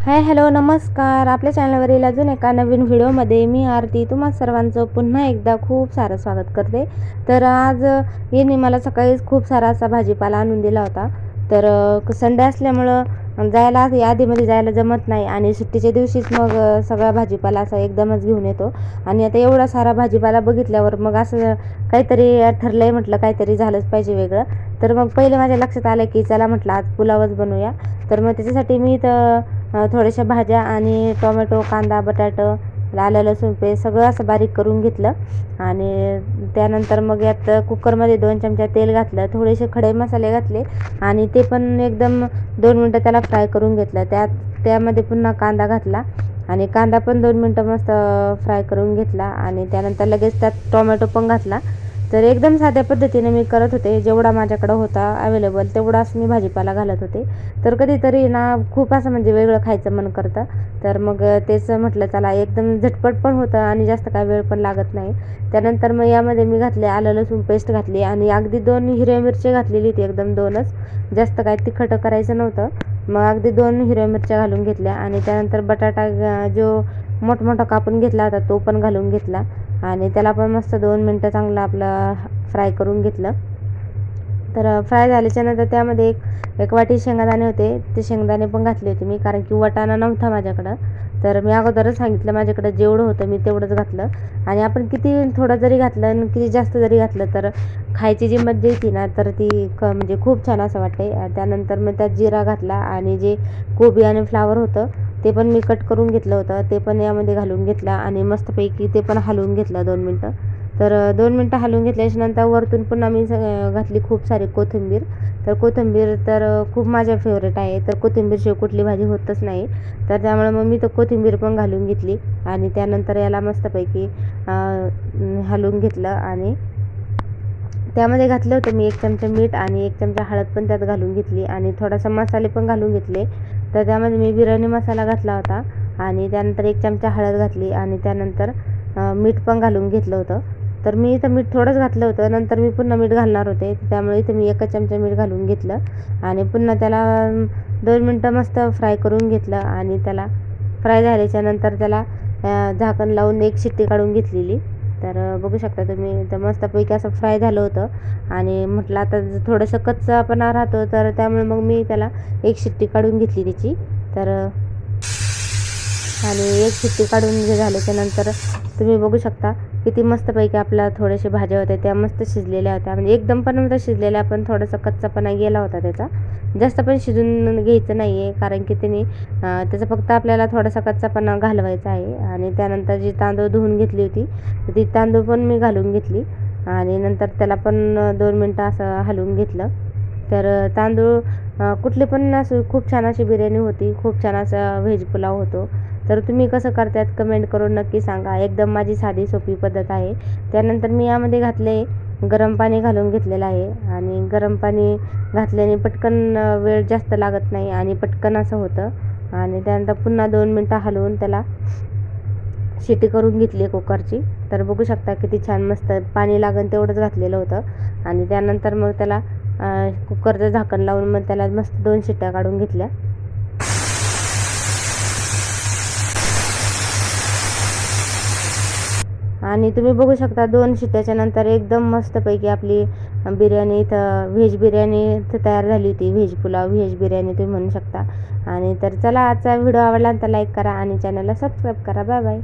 Hi hello नमस्कार. आपल्या चॅनलवरील अजून एका नवीन व्हिडिओमध्ये मी आरती. तुम्हा सर्वांचं पुन्हा एकदा खूप सारं स्वागत करते. तर आज यांनी मला सकाळीच खूप सारा असा भाजीपाला आणून दिला होता. तर संडे असल्यामुळं जायला यादीमध्ये आधीमध्ये जायला जमत नाही आणि सुट्टीच्या दिवशीच मग सगळा भाजीपाला असा एकदमच घेऊन येतो. आणि आता एवढा सारा भाजीपाला बघितल्यावर मग असं काहीतरी ठरलं आहे म्हटलं काहीतरी झालंच पाहिजे वेगळं. तर मग पहिले माझ्या लक्षात आलं की चला म्हटलं आज पुलावच बनवूया. तर मग त्याच्यासाठी मी तर थोड्याशा भाज्या आणि टोमॅटो कांदा बटाटं आलं लसूण पेस्ट सगळं असं बारीक करून घेतलं. आणि त्यानंतर मग यात कुकरमध्ये दोन चमचा तेल घातलं थोडेसे खडे मसाले घातले आणि ते पण एकदम दोन मिनटं त्याला फ्राय करून घेतलं. त्यात त्यामध्ये पुन्हा कांदा घातला आणि कांदा पण दोन मिनटं मस्त फ्राय करून घेतला आणि त्यानंतर लगेच त्यात टोमॅटो पण घातला. तर एकदम साध्या पद्धतीने मी करत होते. जेवढा माझ्याकडं होता अवेलेबल तेवढाच मी भाजीपाला घालत होते. तर कधीतरी ना खूप असं म्हणजे वेगळं खायचं मन करतं. तर मग तेच म्हटलं चला एकदम झटपट पण होतं आणि जास्त काय वेळ पण लागत नाही. त्यानंतर मग यामध्ये मी घातले आलं लसूण पेस्ट घातली आणि अगदी दोन हिरव्या मिरची घातलेली होती एकदम दोनच. जास्त काय तिखट करायचं नव्हतं. मग अगदी दोन हिरव्या मिरच्या घालून घेतल्या आणि त्यानंतर बटाटा जो मोठमोठा कापून घेतला होता तो पण घालून घेतला. आणि त्याला पण मस्त दोन मिनटं चांगलं आपलं फ्राय करून घेतलं. तर फ्राय झाल्याच्यानंतर त्यामध्ये एक एक वाटी शेंगदाणे होते. ते शेंगदाणे पण घातले होते मी कारण की वाटाणा नव्हता माझ्याकडं. तर मी अगोदरच सांगितलं माझ्याकडं जेवढं होतं मी तेवढंच घातलं. आणि आपण किती थोडं जरी घातलं आणि किती जास्त जरी घातलं तर खायची जी मज्जा येते ना तर ती क म्हणजे खूप छान असं वाटते त्यानंतर मग त्यात जिरा घातला आणि जे कोबी आणि फ्लावर होतं ते पण मी कट करून घेतलं होतं. ते पण यामध्ये घालून घेतलं आणि मस्तपैकी ते पण हलवून घेतलं दोन मिनटं. तर दोन मिनटं हलवून घेतल्याच्या नंतर वरतून पुन्हा मी घातली खूप सारी कोथिंबीर. तर कोथिंबीर तर खूप माझ्या फेवरेट आहे. तर कोथिंबीरशिवाय कुठली भाजी होतच नाही. तर त्यामुळे मग मी तर कोथिंबीर पण घालून घेतली आणि त्यानंतर याला मस्तपैकी हलवून घेतलं आणि त्यामध्ये घातलं होतं मी एक चमचा मीठ आणि एक चमचा हळद पण त्यात घालून घेतली आणि थोडासा मसाले पण घालून घेतले. तर त्यामध्ये मी बिर्याणी मसाला घातला होता आणि त्यानंतर एक चमचा हळद घातली आणि त्यानंतर मीठ पण घालून घेतलं होतं. तर मी इथं मीठ थोडंच घातलं होतं. नंतर मी पुन्हा मीठ घालणार होते. त्यामुळे इथं मी एकच चमचा मीठ घालून घेतलं आणि पुन्हा त्याला दोन मिनटं मस्त फ्राय करून घेतलं आणि त्याला फ्राय झाल्याच्यानंतर त्याला झाकण लावून एक शिट्टी काढून घेतलेली. तर बघू शकता तुम्ही तर मस्तपैकी असं फ्राय झालं होतं. आणि म्हटलं आता ज- थोडंसं कच्चापणा राहतो तर त्यामुळे मग मी त्याला एक शिट्टी काढून घेतली त्याची. तर आणि एक शिट्टी काढून जे झाल्याच्यानंतर तुम्ही बघू शकता किती मस्तपैकी आपल्या थोडेसे भाज्या होत्या त्या मस्त शिजलेल्या होत्या. म्हणजे एकदम पण नव्हत्या शिजलेल्या पण थोडासा कच्चापणा गेला होता त्याचा. जास्त पण शिजून घ्यायचं नाही आहे कारण की त्यांनी त्याचा फक्त आपल्याला थोडासा कच्चापणा घालवायचा आहे. आणि त्यानंतर जी तांदूळ धुवून घेतली होती ती तांदूळ पण मी घालून घेतली. आणि नंतर त्याला पण दोन मिनटं असं हलवून घेतलं. तर तांदूळ कुठली पण असं खूप छान अशी बिर्याणी होती खूप छान असा व्हेज पुलाव होतो. तर तुम्ही कसं करतात कमेंट करून नक्की सांगा. एकदम माझी साधी सोपी पद्धत आहे. त्यानंतर मी यामध्ये घातले गरम पाणी घालून घेतलेलं आहे. आणि गरम पाणी घातल्याने पटकन वेळ जास्त लागत नाही आणि पटकन असं होतं. आणि त्यानंतर पुन्हा दोन मिनटं हलवून त्याला शिटी करून घेतली कुकरची. तर बघू शकता किती छान मस्त पाणी लागेल तेवढंच घातलेलं होतं. आणि त्यानंतर मग त्याला कुकरचं झाकण लावून मग त्याला मस्त दोन शिट्ट्या काढून घेतल्या. आणि तुम्ही बघू शकता दोन शिट्ट्याच्या नंतर एकदम मस्तपैकी आपली बिर्याणी इथं व्हेज बिर्याणी इथं तयार झाली होती. व्हेज पुलाव व्हेज बिर्याणी तुम्ही म्हणू शकता. आणि तर चला आजचा व्हिडिओ आवडला तर लाईक करा आणि चॅनलला सबस्क्राईब करा. Bye bye